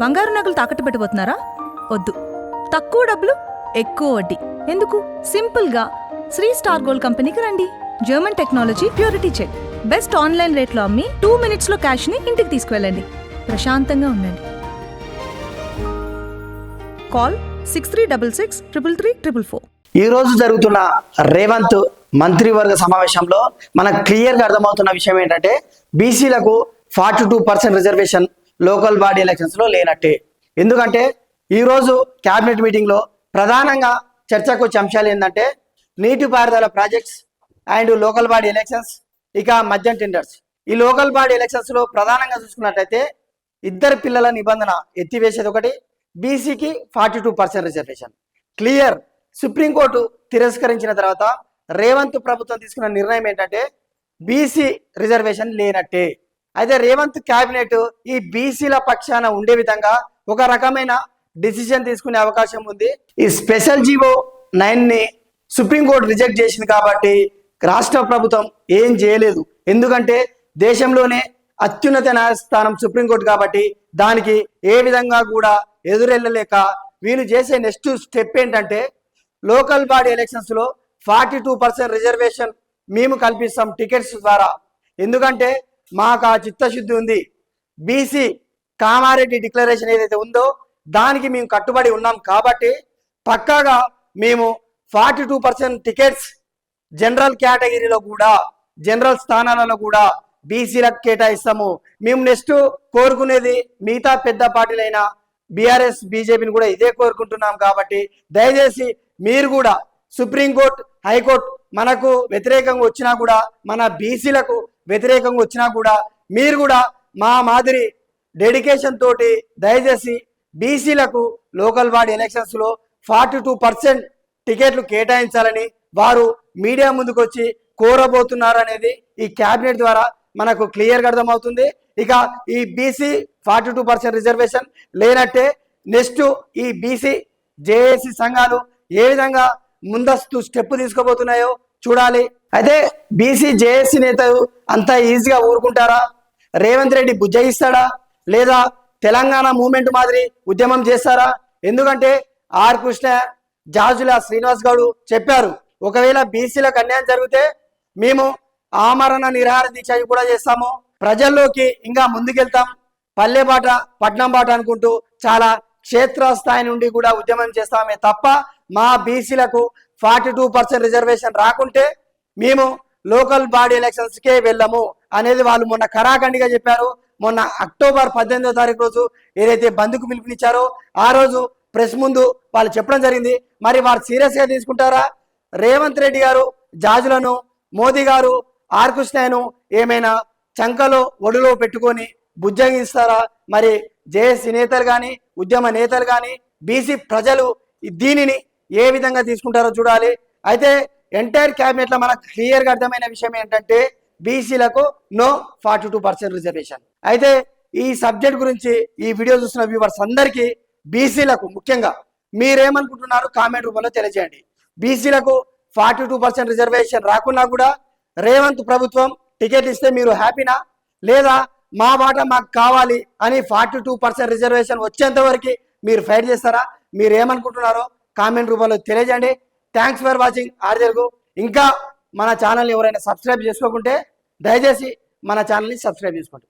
బంగారు నగలు తాకట్టు పెట్టబోతున్నారా వద్దు. తక్కువ డబ్బులు ఎక్కువ వడ్డీ. ఎందుకు? సింపుల్గా. శ్రీ స్టార్ గోల్డ్ కంపెనీకి రండి. German technology purity check. Best online రేట్లో అమ్మి టూ మినిట్స్లో క్యాష్ని ఇంటికి తీసుకువెళ్ళండి. ప్రశాంతంగా ఉండండి. Call six three double six triple three triple four. ఈ రోజు జరుగుతున్న రేవంత్ మంత్రివర్గ సమావేశంలో మనకు క్లియర్గా అర్థమవుతున్న విషయం ఏంటంటే బీసీలకు forty two percent reservation local body ఎలక్షన్స్లో లేనట్టే. ఎందుకంటే ఈరోజు క్యాబినెట్ మీటింగ్లో ప్రధానంగా చర్చకు వచ్చే అంశాలు ఏంటంటే నీటిపారుదల projects and local body elections ఇక మద్యం టెండర్స్ ఈ లోకల్ బాడీ ఎలక్షన్స్లో ప్రధానంగా చూసుకున్నట్లయితే ఇద్దరు పిల్లల నిబంధన ఎత్తివేసేది ఒకటి బీసీకి forty two percent reservation clear supreme court తిరస్కరించిన తర్వాత రేవంత్ ప్రభుత్వం తీసుకున్న నిర్ణయం ఏంటంటే బీసీ రిజర్వేషన్ లేనట్టే. అయితే రేవంత్ క్యాబినెట్ ఈ బీసీల పక్షాన ఉండే విధంగా ఒక రకమైన డిసిజన్ తీసుకునే అవకాశం ఉంది. ఈ స్పెషల్ జీవో నైన్ని సుప్రీంకోర్టు రిజెక్ట్ చేసింది కాబట్టి రాష్ట్ర ప్రభుత్వం ఏం చేయలేదు. ఎందుకంటే దేశంలోనే అత్యున్నత న్యాయస్థానం సుప్రీంకోర్టు కాబట్టి దానికి ఏ విధంగా కూడా ఎదురెళ్ళలేక వీళ్ళు చేసే నెక్స్ట్ స్టెప్ ఏంటంటే లోకల్ బాడీ ఎలక్షన్స్లో ఫార్టీ టూ పర్సెంట్ రిజర్వేషన్ మేము కల్పిస్తాం టికెట్స్ ద్వారా. ఎందుకంటే మాకు ఆ చిత్తశుద్ధి ఉంది. బీసీ కామారెడ్డి డిక్లరేషన్ ఏదైతే ఉందో దానికి మేము కట్టుబడి ఉన్నాం కాబట్టి పక్కాగా మేము forty two percent tickets general కేటగిరీలో కూడా జనరల్ స్థానాలలో కూడా బీసీలకు కేటాయిస్తాము. మేము నెక్స్ట్ కోరుకునేది మిగతా పెద్ద పార్టీలైన బీఆర్ఎస్ బీజేపీని కూడా ఇదే కోరుకుంటున్నాం కాబట్టి దయచేసి మీరు కూడా సుప్రీంకోర్టు హైకోర్టు మనకు వ్యతిరేకంగా వచ్చినా కూడా మన బీసీలకు వ్యతిరేకంగా వచ్చినా కూడా మీరు కూడా మా మాదిరి డెడికేషన్ తోటి దయచేసి బీసీలకు లోకల్ బాడీ ఎలక్షన్స్లో ఫార్టీ టూ పర్సెంట్ టికెట్లు కేటాయించాలని వారు మీడియా ముందుకొచ్చి కోరబోతున్నారు అనేది ఈ క్యాబినెట్ ద్వారా మనకు క్లియర్గా అర్థమవుతుంది. ఇక ఈ BC forty two percent reservation లేనట్టే నెక్స్ట్ ఈ బీసీ జేఏసీ సంఘాలు ఏ విధంగా ముందస్తు స్టెప్ తీసుకోబోతున్నాయో చూడాలి. అయితే బీసీ జేఏసీ నేతలు అంత ఈజీగా ఊరుకుంటారా? రేవంత్ రెడ్డి బుజ్జగిస్తాడా లేదా తెలంగాణ మూమెంట్ మాదిరి ఉద్యమం చేస్తారా? ఎందుకంటే ఆర్ కృష్ణ జాజుల శ్రీనివాస్ గౌడ్ చెప్పారు ఒకవేళ బీసీలకు అన్యాయం జరిగితే మేము ఆమరణ నిరాహార దీక్ష కూడా చేస్తాము. ప్రజల్లోకి ఇంకా ముందుకెళ్తాం. పల్లెబాట పట్నం బాట అనుకుంటూ చాలా క్షేత్రస్థాయి నుండి కూడా ఉద్యమం చేస్తామే తప్ప మా బీసీలకు ఫార్టీ టూ పర్సెంట్ రిజర్వేషన్ రాకుంటే మేము లోకల్ బాడీ ఎలక్షన్స్కే వెళ్ళము అనేది వాళ్ళు మొన్న కరాఖండిగా చెప్పారు. మొన్న అక్టోబర్ పద్దెనిమిదో తారీఖు రోజు ఏదైతే బంద్కు పిలుపునిచ్చారో ఆ రోజు ప్రెస్ ముందు వాళ్ళు చెప్పడం జరిగింది. మరి వారు సీరియస్గా తీసుకుంటారా? రేవంత్ రెడ్డి గారు జాజులను మోదీ గారు ఆర్ కృష్ణను ఏమైనా చంకలో ఒడిలో పెట్టుకొని బుజ్జగిస్తారా మరి జేఏసీ నేతలు కానీ ఉద్యమ నేతలు కానీ బీసీ ప్రజలు దీనిని ఏ విధంగా తీసుకుంటారో చూడాలి. అయితే ఎంటైర్ క్యాబినెట్లో మనకు క్లియర్గా అర్థమైన విషయం ఏంటంటే బీసీలకు no forty two percent reservation అయితే ఈ సబ్జెక్ట్ గురించి ఈ వీడియో చూస్తున్న వ్యూవర్స్ అందరికీ బీసీలకు ముఖ్యంగా మీరేమనుకుంటున్నారు కామెంట్ రూపంలో తెలియజేయండి. బీసీలకు ఫార్టీ టూ పర్సెంట్ రిజర్వేషన్ రాకున్నా కూడా రేవంత్ ప్రభుత్వం టికెట్ ఇస్తే మీరు హ్యాపీనా లేదా మా బాట మాకు కావాలి అని ఫార్టీ టూ పర్సెంట్ రిజర్వేషన్ వచ్చేంత వరకు మీరు ఫైట్ చేస్తారా? మీరు ఏమనుకుంటున్నారో కామెంట్ రూపంలో తెలియజేయండి. Thanks for watching R Telugu. ఇంకా మన ఛానల్ని ఎవరైనా సబ్స్క్రైబ్ చేసుకోకుంటే దయచేసి మన ఛానల్ని సబ్స్క్రైబ్ చేసుకోండి.